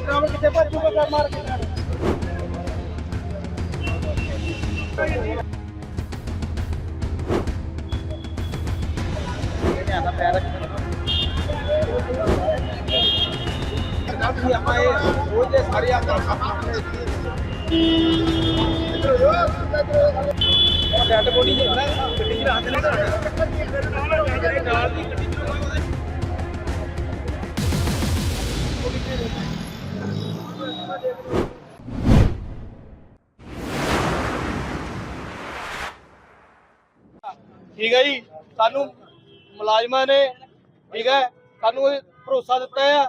Driver ਕਿੱਥੇ ਭੱਜੂਗਾ ਕਰ ਮਾਰ ਕੇ ਡੈਡ ਬੋਡੀ ਜਿਹੜਾ ਗੱਡੀ ਚ ਰੱਖ ਲੈ ਠੀਕ ਹੈ ਜੀ। ਸਾਨੂੰ ਮੁਲਾਜ਼ਮਾਂ ਨੇ ਠੀਕ ਹੈ ਸਾਨੂੰ ਇਹ ਭਰੋਸਾ ਦਿੱਤਾ ਆ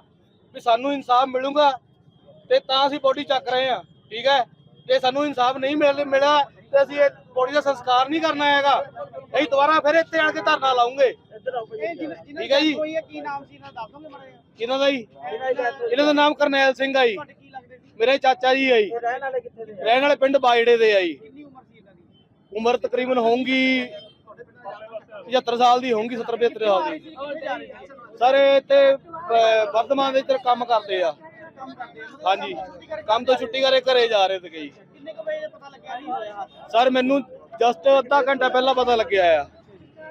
ਵੀ ਸਾਨੂੰ ਇਨਸਾਫ ਮਿਲੂਗਾ ਤੇ ਤਾਂ ਅਸੀਂ ਬੋਡੀ ਚੱਕ ਰਹੇ ਆ ਠੀਕ ਹੈ। ਜੇ ਸਾਨੂੰ ਇਨਸਾਫ ਨਹੀਂ ਮਿਲ ਮਿਲਿਆ ਤੇ ਅਸੀਂ ਇਹ ਬੋਡੀ ਦਾ ਸੰਸਕਾਰ ਨਹੀਂ ਕਰਨਾ ਹੈਗਾ। ਅਸੀਂ ਦੁਬਾਰਾ ਫਿਰ ਇੱਥੇ ਆਣ ਕੇ ਧਰਨਾ ਲਾਉਂਗੇ। ਠੀਕ ਹੈ ਜੀ। ਕੋਈ ਹੈ ਕੀ ਨਾਮ ਸੀ ਇਹਨਾਂ ਦਾ ਦੱਸ ਦੋਗੇ ਮਾੜਾ ਜਿਹਾ? ਕਿਹਨਾਂ ਦਾ ਜੀ? ਇਹਨਾਂ ਦਾ ਨਾਮ ਕਰਨੈਲ ਸਿੰਘ ਆ ਜੀ। ਮੇਰੇ ਚਾਚਾ ਜੀ ਆ ਜੀ ਰਹਿਣ ਵਾਲੇ ਕਿੱਥੇ ਦੇ ਰਹਿਣ ਵਾਲੇ ਪਿੰਡ ਬਾਜੜੇ ਦੇ ਆ ਜੀ। ਕਿੰਨੀ ਉਮਰ ਸੀ ਇਹਨਾਂ ਦੀ? ਉਮਰ ਤਕਰੀਬਨ ਹੋਊਗੀ 75 ਸਾਲ ਦੀ ਹੋਊਗੀ 70 75 ਸਾਲ ਦੀ। ਸਰ ਇਹ ਤੇ ਵਰਧਮਾਨ ਦੇ ਇੱਧਰ ਕੰਮ ਕਰਦੇ ਆ। ਹਾਂਜੀ। ਕੰਮ ਤੋਂ ਛੁੱਟੀ ਕਰੇ ਘਰੇ ਜਾ ਰਹੇ ਸੀਗੇ ਜੀ। ਕਿੰਨੇ ਕੁ ਵਜੇ ਪਤਾ ਲੱਗਿਆ ਨਹੀਂ ਹੋਇਆ? ਹਾਦਸਾ? ਸਰ ਮੈਨੂੰ ਜਸਟ ਅੱਧਾ ਘੰਟਾ ਪਹਿਲਾਂ ਪਤਾ ਲੱਗਿਆ ਆ।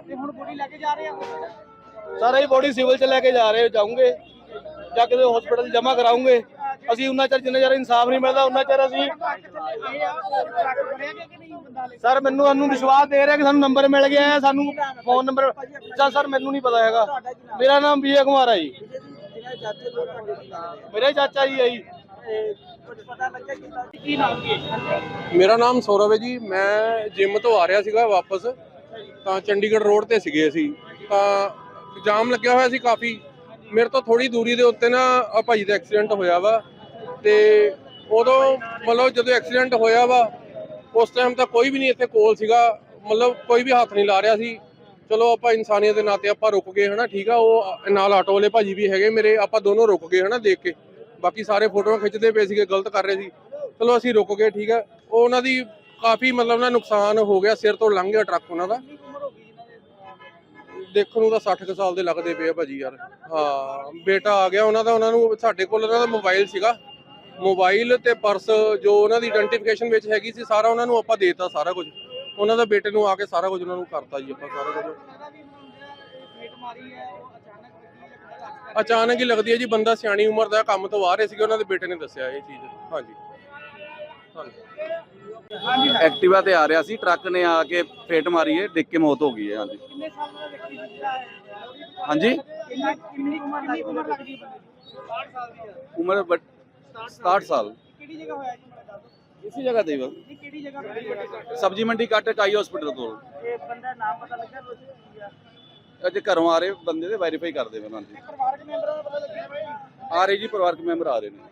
ਤੇ ਹੁਣ ਬੋਡੀ ਲੈ ਕੇ ਜਾ ਰਹੇ ਆ ਸਰ ਇਹ ਬੋਡੀ ਸਿਵਲ ਚ ਲੈ ਕੇ ਜਾ ਰਹੇ ਜਾਉਂਗੇ ਜਾ ਕੇ ਹਸਪੀਟਲ ਜਮ੍ਹਾਂ ਕਰਾਉਂਗੇ ਅਸੀਂ ਉਹਨਾਂ ਚਿਰ ਜਿੰਨਾ ਚਿਰ ਇਨਸਾਫ ਨਹੀਂ ਮਿਲਦਾ, ਉਹਨਾਂ ਚਿਰ ਅਸੀਂ ਸਰ, ਮੈਨੂੰ ਸਾਨੂੰ ਵਿਸ਼ਵਾਸ ਦੇ ਰਿਹਾ ਕਿ ਸਾਨੂੰ ਨੰਬਰ ਮਿਲ ਗਿਆ ਹੈ ਸਾਨੂੰ ਫੋਨ ਨੰਬਰ ਸਰ ਸਰ, ਮੈਨੂੰ ਨਹੀਂ ਪਤਾ ਹੈਗਾ। ਮੇਰਾ ਨਾਮ ਵਿਜੇ ਕੁਮਾਰ ਹੈ ਜੀ। ਮੇਰੇ ਚਾਚਾ ਜੀ ਹੈ ਜੀ। ਮੇਰਾ ਨਾਮ ਸੌਰਵ ਹੈ ਜੀ। ਮੈਂ ਜਿਮ ਤੋਂ ਆ ਰਿਹਾ ਸੀਗਾ ਵਾਪਸ। ਤਾਂ ਚੰਡੀਗੜ੍ਹ ਰੋਡ ਤੇ ਸੀਗੇ ਅਸੀਂ। ਤਾਂ ਜਾਮ ਲੱਗਿਆ ਹੋਇਆ ਸੀ ਕਾਫੀ। ਮੇਰੇ ਤੋਂ ਥੋੜੀ ਦੂਰੀ ਦੇ ਉੱਤੇ ਨਾ ਭਾਈ ਦਾ ਐਕਸੀਡੈਂਟ ਹੋਇਆ ਵਾ। ਤੇ ਉਦੋਂ ਮਤਲਬ ਜਦੋਂ ਐਕਸੀਡੈਂਟ ਹੋਇਆ ਵਾ, ਉਸ ਟਾਈਮ ਤਾਂ ਕੋਈ ਵੀ ਨਹੀਂ ਇੱਥੇ ਕੋਲ ਸੀਗਾ, ਮਤਲਬ ਕੋਈ ਵੀ ਹੱਥ ਨਹੀਂ ਲਾ ਰਿਹਾ ਸੀ। ਚਲੋ ਆਪਾਂ ਇਨਸਾਨੀਅਤ ਦੇ ਨਾਤੇ ਆਪਾਂ ਰੁਕ ਗਏ, ਹਨਾ, ਠੀਕ ਆ, ਉਹ ਨਾਲ ਆਟੋ ਵਾਲੇ ਭਾਜੀ ਵੀ ਹੈਗੇ ਮੇਰੇ, ਆਪਾਂ ਦੋਨੋਂ ਰੁਕ ਗਏ, ਹਨਾ, ਦੇਖ ਕੇ। ਬਾਕੀ ਸਾਰੇ ਫੋਟੋਆਂ ਖਿੱਚਦੇ ਪਏ ਸੀਗੇ, ਗਲਤ ਕਰ ਰਹੇ ਸੀ। ਚਲੋ ਅਸੀਂ ਰੁਕ ਗਏ, ਠੀਕ ਹੈ ਉਹ ਉਹਨਾਂ ਦੀ ਕਾਫੀ ਮਤਲਬ ਨਾ ਨੁਕਸਾਨ ਹੋ ਗਿਆ, ਸਿਰ ਤੋਂ ਲੰਘ ਗਿਆ ਟਰੱਕ ਉਹਨਾਂ ਦਾ। ਦੇਖਣ ਨੂੰ ਤਾਂ 60 ਕੁ ਸਾਲ ਦੇ ਲੱਗਦੇ ਪਏ ਆ ਭਾਜੀ ਯਾਰ। ਹਾਂ, ਬੇਟਾ ਆ ਗਿਆ ਉਹਨਾਂ ਦਾ, ਉਹਨਾਂ ਨੂੰ ਸਾਡੇ ਕੋਲ ਉਹਨਾਂ ਦਾ ਮੋਬਾਈਲ ਸੀਗਾ। ਮੋਬਾਈਲ ਤੇ ਪਰਸ ਜੋ ਉਹਨਾਂ ਦੀ ਆਇਡੈਂਟੀਫਿਕੇਸ਼ਨ ਵਿੱਚ ਹੈਗੀ ਸੀ ਸਾਰਾ ਉਹਨਾਂ ਨੂੰ ਆਪਾਂ ਦੇਤਾ ਸਾਰਾ ਕੁਝ। ਉਹਨਾਂ ਦਾ ਬੇਟੇ ਨੂੰ ਆ ਕੇ ਸਾਰਾ ਕੁਝ ਉਹਨਾਂ ਨੂੰ ਕਰਤਾ ਜੀ ਆਪਾਂ ਸਾਰਾ ਕੁਝ। ਫੇਟ ਮਾਰੀ ਹੈ ਉਹ ਅਚਾਨਕ ਹੈ ਪਤਾ ਲੱਗ ਅਚਾਨਕ ਹੀ ਲੱਗਦੀ ਹੈ ਜੀ ਬੰਦਾ ਸਿਆਣੀ ਉਮਰ ਦਾ ਕੰਮ ਤੋਂ ਆ ਰਹੇ ਸੀਗੇ ਉਹਨਾਂ ਦੇ ਬੇਟੇ ਨੇ ਦੱਸਿਆ ਇਹ ਚੀਜ਼। ਹਾਂਜੀ। ਹਾਂਜੀ। ਐਕਟਿਵਾ ਤੇ ਆ ਰਿਹਾ ਸੀ ਟਰੱਕ ਨੇ ਆ ਕੇ ਫੇਟ ਮਾਰੀ ਹੈ ਡਿੱਗ ਕੇ ਮੌਤ ਹੋ ਗਈ ਹੈ ਹਾਂਜੀ। ਕਿੰਨੇ ਸਾਲ ਦਾ ਵਿਅਕਤੀ ਸੀ ਜਿਹੜਾ ਹੈ? ਹਾਂਜੀ। ਕਿੰਨਾ ਕਿੰਨੀ ਉਮਰ ਕਿੰਨੀ ਉਮਰ ਲੱਗਦੀ ਹੈ ਬੰਦੇ ਦੀ? 60 ਸਾਲ ਦੀ ਹੈ ਉਮਰ ਬਟ 67 ਸਾਲ। ਕਿਹੜੀ ਜਗ੍ਹਾ ਹੋਇਆ ਜੀ ਮੇਰਾ ਦੱਸ ਇਸੇ ਜਗ੍ਹਾ ਤੇ ਹੀ ਬਸ ਇਹ ਕਿਹੜੀ ਜਗ੍ਹਾ ਹੋਇਆ? ਸਬਜੀ ਮੰਡੀ ਕੱਟ ਕਾਈ ਹਸਪੀਟਲ ਤੋਂ ਇਹ ਬੰਦਾ ਨਾਮ ਪਤਾ ਲੱਗਿਆ ਦੋਸ਼ੀ ਕੀ ਆ? ਅੱਜ ਘਰੋਂ ਆ ਰਹੇ ਬੰਦੇ ਦੇ ਵੈਰੀਫਾਈ ਕਰਦੇ ਪਰਿਵਾਰਕ ਮੈਂਬਰਾਂ ਦਾ ਪਤਾ ਲੱਗਿਆ ਭਾਈ ਆ ਰਹੇ ਜੀ ਪਰਿਵਾਰਕ ਮੈਂਬਰ ਆ ਰਹੇ ਨੇ।